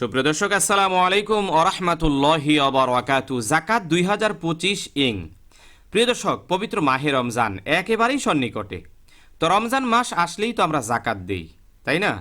সুপ্রিয় দর্শক, আসসালামু আলাইকুম ওরহমাতুল্লাহি অবরাকাতু জাকাত দুই হাজার পঁচিশ ইং। প্রিয় দর্শক, পবিত্র মাহে রমজান একেবারেই সন্নিকটে। তো রমজান মাস আসলেই তো আমরা জাকাত দিই, তাই না?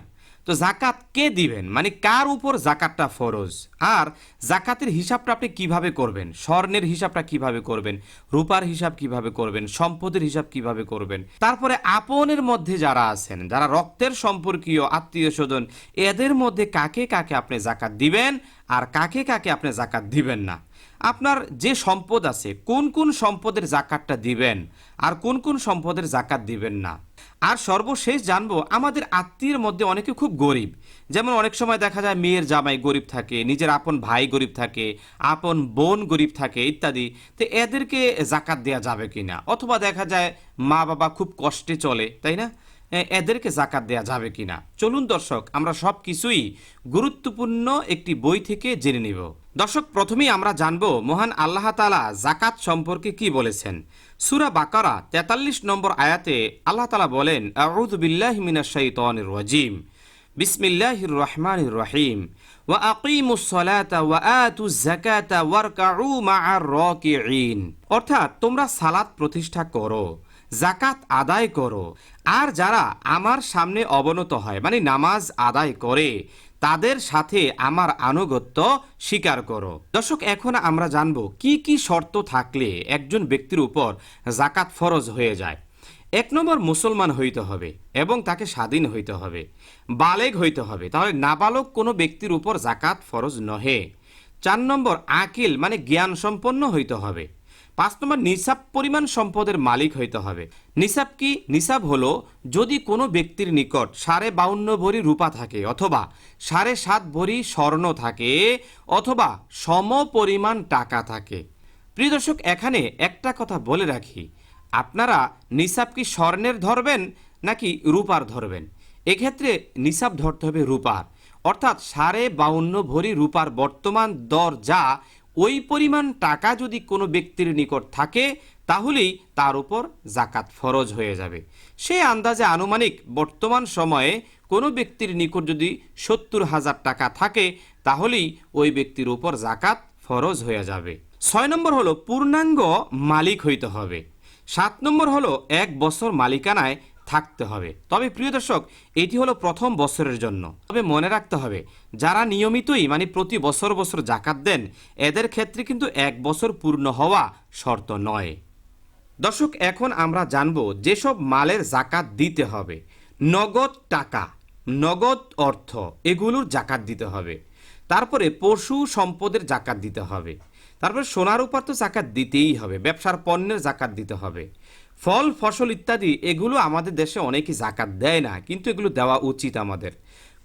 তো জাকাত কে দিবেন? মানে কার উপর জাকাতটা ফরজ? আর জাকাতের হিসাবটা আপনি কীভাবে করবেন? স্বর্ণের হিসাবটা কীভাবে করবেন? রূপার হিসাব কীভাবে করবেন? সম্পদের হিসাব কীভাবে করবেন? তারপরে আপনের মধ্যে যারা আছেন, যারা রক্তের সম্পর্কীয়, আত্মীয় স্বজন, এদের মধ্যে কাকে কাকে আপনি জাকাত দিবেন? আর কাকে কাকে আপনি জাকাত দিবেন না? আপনার যে সম্পদ আছে, কোন কোন সম্পদের জাকাতটা দিবেন আর কোন কোন সম্পদের জাকাত দিবেন না? আর সর্বশেষ জানব, আমাদের আত্মীয়ের মধ্যে অনেকে খুব গরিব। যেমন অনেক সময় দেখা যায় মেয়ের জামাই গরিব থাকে, নিজের আপন ভাই গরিব থাকে, আপন বোন গরিব থাকে ইত্যাদি। তো এদেরকে জাকাত দেওয়া যাবে কি না অথবা দেখা যায় মা বাবা খুব কষ্টে চলে, তাই না? এদেরকে জাকাত দেয়া যাবে কিনা? চলুন দর্শক, আমরা সব কিছুই গুরুত্বপূর্ণ একটি বই থেকে জেনে নিব। দর্শক, প্রথমেই আমরা জানব মহান আল্লাহ তালা জাকাত সম্পর্কে কি বলেছেন। সুরা বাকারা তেতাল্লিশ নম্বর আয়াতে আল্লাহ তালা বলেন আউদুবিল্লাহ মিনাশাইতনির রাজিম। বিসমিল্লাহির রহমানির রহিম। ওয়া আকিমুস সালাতা ওয়া আতুজ যাকাতা ওয়ারকাউ মা'আর রাকিঈন। অর্থাৎ তোমরা সালাত প্রতিষ্ঠা করো। জাকাত আদায় করো। আর যারা আমার সামনে অবনত হয় মানে নামাজ আদায় করে, তাদের সাথে আমার আনুগত্য স্বীকার করো। দর্শক, এখন আমরা জানব কি কি শর্ত থাকলে একজন ব্যক্তির উপর জাকাত ফরজ হয়ে যায়। এক নম্বর, মুসলমান হইতে হবে এবং তাকে স্বাধীন হইতে হবে, বালেগ হইতে হবে। তাহলে নাবালক কোনো ব্যক্তির উপর জাকাত ফরজ নহে। চার নম্বর, আকিল মানে জ্ঞান সম্পন্ন হইতে হবে। পাঁচ নম্বর, নিসাব পরিমাণ সম্পদের মালিক হইতে হবে। নিসাব কি? নিসাব হলো, যদি কোনো ব্যক্তির নিকট সাড়ে বাউন্ন ভরি রূপা থাকে অথবা সাড়ে সাত ভরি স্বর্ণ থাকে অথবা সম পরিমাণ টাকা থাকে। প্রিয় দর্শক, এখানে একটা কথা বলে রাখি। আপনারা নিসাব কি স্বর্ণের ধরবেন নাকি রূপার ধরবেন? এক্ষেত্রে নিসাব ধরতে হবে রূপার। অর্থাৎ সাড়ে বাউন্ন ভরি রূপার বর্তমান দর যা ওই পরিমাণ টাকা যদি কোনো ব্যক্তির নিকট থাকে, তাহলেই তার উপর জাকাত ফরজ হয়ে যাবে। সেই আন্দাজে আনুমানিক বর্তমান সময়ে কোনো ব্যক্তির নিকট যদি সত্তর হাজার টাকা থাকে, তাহলেই ওই ব্যক্তির উপর জাকাত ফরজ হয়ে যাবে। ছয় নম্বর হলো, পূর্ণাঙ্গ মালিক হইতে হবে। সাত নম্বর হলো, এক বছর মালিকানায় থাকতে হবে। তবে প্রিয় দর্শক, এটি হলো প্রথম বছরের জন্য। তবে মনে রাখতে হবে, যারা নিয়মিতই মানে প্রতি বছর বছর জাকাত দেন, এদের ক্ষেত্রে কিন্তু এক বছর পূর্ণ হওয়া শর্ত নয়। দর্শক, এখন আমরা জানব যেসব মালের জাকাত দিতে হবে। নগদ টাকা, নগদ অর্থ, এগুলোর জাকাত দিতে হবে। তারপরে পশু সম্পদের জাকাত দিতে হবে। তারপরে সোনার উপর তো জাকাত দিতেই হবে, ব্যবসার পণ্যের জাকাত দিতে হবে। ফল, ফসল ইত্যাদি, এগুলো আমাদের দেশে অনেকে জাকাত দেয় না, কিন্তু এগুলো দেওয়া উচিত আমাদের।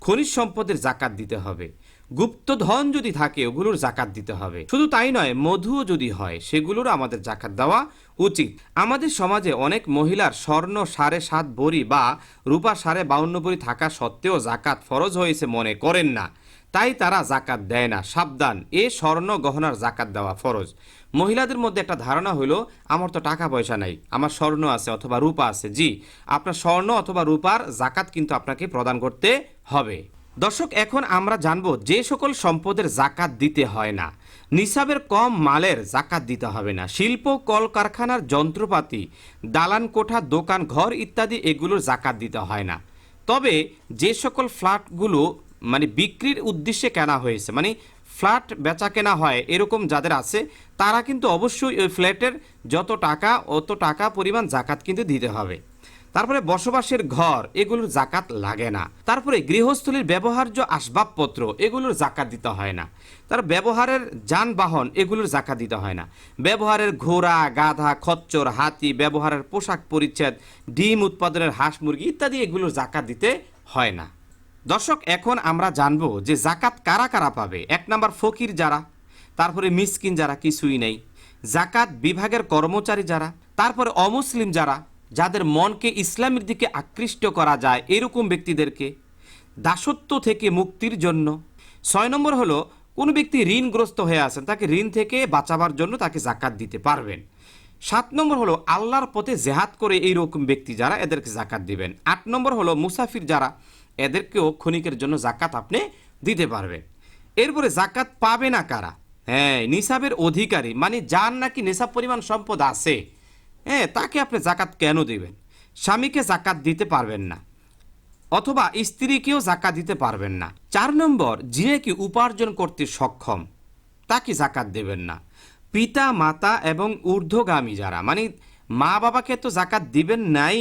খনিজ সম্পদের জাকাত দিতে হবে। গুপ্তধন যদি থাকে, ওগুলোর জাকাত দিতে হবে। শুধু তাই নয়, মধুও যদি হয় সেগুলোর আমাদের জাকাত দেওয়া উচিত। আমাদের সমাজে অনেক মহিলার স্বর্ণ সাড়ে সাত ভরি বা রূপা সাড়ে বাউন্ন ভরি থাকা সত্ত্বেও জাকাত ফরজ হয়েছে মনে করেন না। তাই তারা জাকাত দেয় না। সাবধান, এ স্বর্ণ গহনার জাকাত দেওয়া ফরজ। মহিলাদের মধ্যে একটা ধারণা হলো, আমার তো টাকা পয়সা নাই, আমার স্বর্ণ আছে অথবা রূপা আছে। জি, আপনার স্বর্ণ অথবা রূপার জাকাত কিন্তু আপনাকে প্রদান করতে হবে। দর্শক, এখন আমরা জানব, যে সকল সম্পদের জাকাত দিতে হয় না, নিসাবের কম মালের জাকাত দিতে হবে না। শিল্প, কলকারখানার যন্ত্রপাতি দালান কোঠা দোকান ঘর ইত্যাদি এগুলোর জাকাত দিতে হয় না। তবে যে সকল ফ্ল্যাটগুলো মানে বিক্রির উদ্দেশ্যে কেনা হয়েছে মানে ফ্ল্যাট বেচা কেনা হয় এরকম যাদের আছে, তারা কিন্তু অবশ্যই ওই ফ্ল্যাটের যত টাকা, অত টাকা পরিমাণ জাকাত কিন্তু দিতে হবে। তারপরে বসবাসের ঘর, এগুলোর জাকাত লাগে না। তারপরে গৃহস্থলীর ব্যবহার্য আসবাবপত্র, এগুলোর জাকাত দিতে হয় না। তার ব্যবহারের যানবাহন, এগুলোর জাকাত দিতে হয় না। ব্যবহারের ঘোড়া, গাধা, খচ্চর, হাতি, ব্যবহারের পোশাক পরিচ্ছেদ, ডিম উৎপাদনের হাঁস মুরগি ইত্যাদি এগুলোর জাকাত দিতে হয় না। দর্শক, এখন আমরা জানব যে জাকাত কারা কারা পাবে? এক নাম্বার ফকির যারা, তারপরে মিসকিন যারা, কিছুই নেই। জাকাত বিভাগের কর্মচারী যারা, তারপরে অমুসলিম যারা, যাদের মনকে ইসলামের দিকে আকৃষ্ট করা যায় এরকম ব্যক্তিদেরকে দাসত্ব থেকে মুক্তির জন্য। ছয় নম্বর হলো, কোনো ব্যক্তি ঋণগ্রস্ত হয়ে আছেন, তাকে ঋণ থেকে বাঁচাবার জন্য তাকে জাকাত দিতে পারবেন। সাত নম্বর হলো, আল্লাহর পথে জেহাদ করে এইরকম ব্যক্তি যারা, এদেরকে জাকাত দিবেন। আট নম্বর হলো, মুসাফির যারা এদেরকেও ক্ষণিকের জন্য জাকাত আপনি দিতে পারবেন। এরপরে জাকাত পাবে না কারা? হ্যাঁ নিসাবের অধিকারী মানে যার নাকি নিসাব পরিমাণ সম্পদ আছে হ্যাঁ তাকে আপনি জাকাত কেন দিবেন? স্বামীকে জাকাত দিতে পারবেন না, অথবা স্ত্রীকেও জাকাত দিতে পারবেন না। চার নম্বর যে কি উপার্জন করতে সক্ষম, তাকে জাকাত দেবেন না। পিতা, মাতা এবং ঊর্ধ্বগামী যারা মানে মা বাবাকে তো জাকাত দিবেন নাই,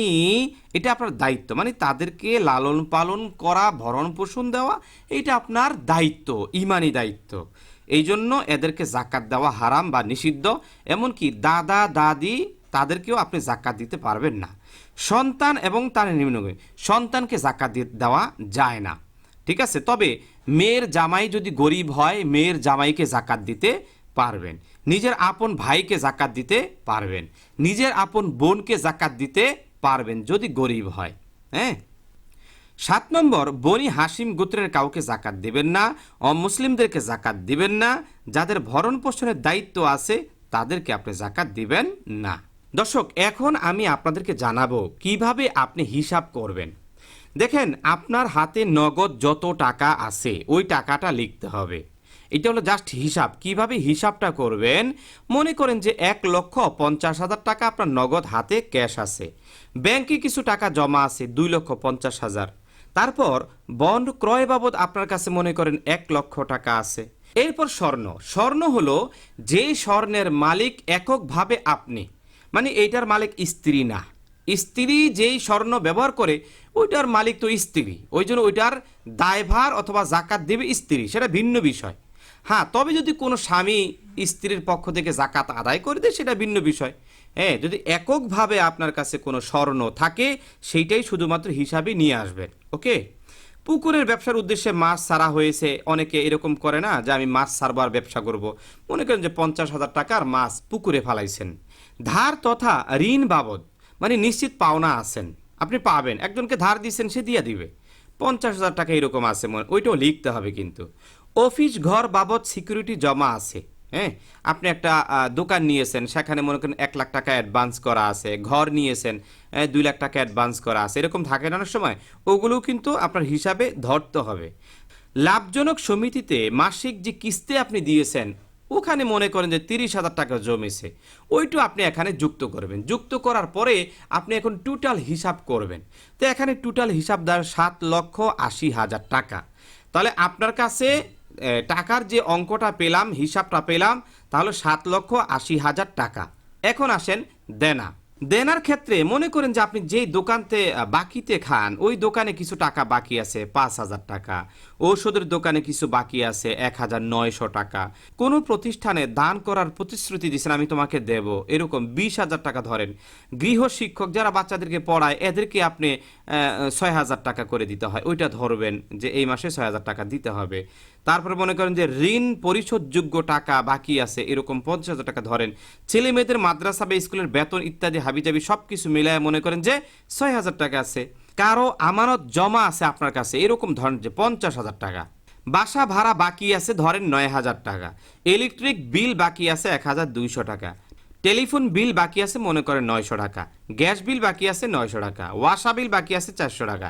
এটা আপনার দায়িত্ব। মানে তাদেরকে লালন পালন করা, ভরণ পোষণ দেওয়া এটা আপনার দায়িত্ব, ইমানি দায়িত্ব। এই জন্য এদেরকে জাকাত দেওয়া হারাম বা নিষিদ্ধ। এমনকি দাদা, দাদি, তাদেরকেও আপনি জাকাত দিতে পারবেন না। সন্তান এবং তার নিম্নগামী সন্তানকে জাকাত দেওয়া যায় না। ঠিক আছে? তবে মেয়ের জামাই যদি গরিব হয়, মেয়ের জামাইকে জাকাত দিতে পারবেন। নিজের আপন ভাইকে জাকাত দিতে পারবেন। নিজের আপন বোনকে জাকাত দিতে পারবেন যদি গরিব হয় হ্যাঁ? সাত নম্বর, বনি হাসিম গোত্রের কাউকে জাকাত দিবেন না, অমুসলিমদেরকে জাকাত দিবেন না, যাদের ভরণ পোষণের দায়িত্ব আছে তাদেরকে আপনি জাকাত দিবেন না। দর্শক, এখন আমি আপনাদেরকে জানাব কীভাবে আপনি হিসাব করবেন। দেখেন, আপনার হাতে নগদ যত টাকা আছে, ওই টাকাটা লিখতে হবে। এটা হলো জাস্ট হিসাব। কীভাবে হিসাবটা করবেন? মনে করেন যে এক লক্ষ পঞ্চাশ হাজার টাকা আপনার নগদ হাতে ক্যাশ আছে। ব্যাংকে কিছু টাকা জমা আছে, দুই লক্ষ পঞ্চাশ হাজার। তারপর বন্ড ক্রয় বাবদ আপনার কাছে মনে করেন এক লক্ষ টাকা আছে। এরপর স্বর্ণ। স্বর্ণ হলো যে স্বর্ণের মালিক এককভাবে আপনি। মানে এইটার মালিক স্ত্রী না। স্ত্রী যেই স্বর্ণ ব্যবহার করে, ওইটার মালিক তো স্ত্রী। ওই জন্য ওইটার দায়ভার অথবা জাকাত দেবে স্ত্রী। সেটা ভিন্ন বিষয়। হ্যাঁ তবে যদি কোনো স্বামী স্ত্রীর পক্ষ থেকে জাকাত আদায় করে দেয়, সেটা ভিন্ন বিষয়। হ্যাঁ যদি এককভাবে আপনার কাছে কোনো স্বর্ণ থাকে, সেইটাই শুধুমাত্র হিসাবে নিয়ে আসবেন, ওকে? পুকুরের ব্যবসার উদ্দেশ্যে মাছ ছাড়া হয়েছে, অনেকে এরকম করে না যে আমি মাছ ছাড়বার ব্যবসা করব। মনে করেন যে পঞ্চাশ হাজার টাকার মাছ পুকুরে ফালাইছেন। ধার তথা ঋণ বাবদ মানে নিশ্চিত পাওনা আছেন, আপনি পাবেন। একজনকে ধার দিচ্ছেন সে দিয়ে দিবে। পঞ্চাশ হাজার টাকা এরকম আছে, মনে ওইটাও লিখতে হবে কিন্তু। অফিস ঘর বাবদ সিকিউরিটি জমা আছে হ্যাঁ? আপনি একটা দোকান নিয়েছেন, সেখানে মনে করেন এক লাখ টাকা অ্যাডভান্স করা আছে, ঘর নিয়েছেন দুই লাখ টাকা অ্যাডভান্স করা আছে, এরকম থাকে না অনেক সময়, ওগুলোও কিন্তু আপনার হিসাবে ধরতে হবে। লাভজনক সমিতিতে মাসিক যে কিস্তি আপনি দিয়েছেন, ওখানে মনে করেন যে তিরিশ হাজার টাকা জমেছে, ওইটু আপনি এখানে যুক্ত করবেন। যুক্ত করার পরে আপনি এখন টোটাল হিসাব করবেন। তো এখানে টোটাল হিসাব দেওয়ার সাত লক্ষ আশি হাজার টাকা। তাহলে আপনার কাছে টাকার যে অঙ্কটা পেলাম, হিসাবটা পেলাম, তাহলে সাত লক্ষ আশি হাজার টাকা। এখন আসেন দেনা। দেনার ক্ষেত্রে মনে করেন যে আপনি যেই দোকানতে বাকিতে খান, ওই দোকানে কিছু টাকা বাকি আছে, পাঁচ হাজার টাকা। ঔষধের দোকানে কিছু বাকি আছে, এক হাজার নয়শো টাকা। কোনো প্রতিষ্ঠানে দান করার প্রতিশ্রুতি দিচ্ছেন আমি তোমাকে দেব। এরকম বিশ হাজার টাকা ধরেন। গৃহ শিক্ষক যারা বাচ্চাদেরকে পড়ায়, এদেরকে আপনি ছয় হাজার টাকা করে দিতে হয়। ওইটা ধরবেন যে এই মাসে ছয় হাজার টাকা দিতে হবে। তারপরে মনে করেন যে ঋণ পরিশোধযোগ্য টাকা বাকি আছে, এরকম পঞ্চাশ হাজার টাকা ধরেন। ছেলে মেয়েদের মাদ্রাসা বা স্কুলের বেতন ইত্যাদি হাবিজাবি সব কিছু মিলায় মনে করেন যে ছয় হাজার টাকা আছে। কারও আমানত জমা আছে আপনার কাছে, এরকম ধরেন যে পঞ্চাশ হাজার টাকা। বাসা ভাড়া বাকি আছে ধরেন নয় হাজার টাকা। ইলেকট্রিক বিল বাকি আছে এক হাজার দুইশো টাকা। টেলিফোন বিল বাকি আছে মনে করেন নয়শো টাকা, গ্যাস বিল বাকি আছে নয়শো টাকা, ওয়াসা বিল বাকি আছে চারশো টাকা,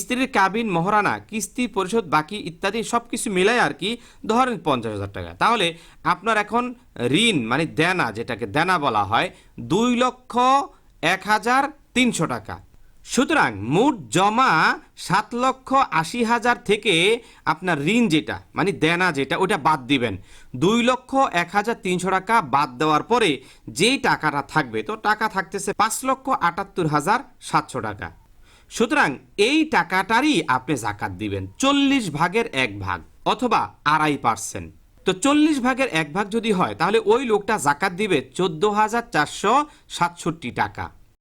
স্ত্রীর কাবিন মহারানা, কিস্তি, পরিশোধ, বাকি ইত্যাদি সব কিছু মিলায় আর কি ধরেন পঞ্চাশ হাজার টাকা। তাহলে আপনার এখন ঋণ মানে দেনা যেটাকে দেনা বলা হয়, দুই লক্ষ এক হাজার তিনশো টাকা। সুতরাং মোট জমা সাত লক্ষ আশি হাজার থেকে আপনার ঋণ যেটা মানে দেনা যেটা, ওটা বাদ দিবেন। দুই লক্ষ এক হাজার তিনশো টাকা বাদ দেওয়ার পরে যেই টাকাটা থাকবে, তো টাকা থাকতেছে পাঁচ লক্ষ আটাত্তর হাজার সাতশো টাকা। সুতরাং এই টাকাটারই আপনি জাকাত দিবেন, চল্লিশ ভাগের এক ভাগ অথবা আড়াই পার্সেন্ট। তো চল্লিশ ভাগের এক ভাগ যদি হয়, তাহলে ওই লোকটা জাকাত দিবে চোদ্দ হাজার চারশো সাতষট্টি টাকা।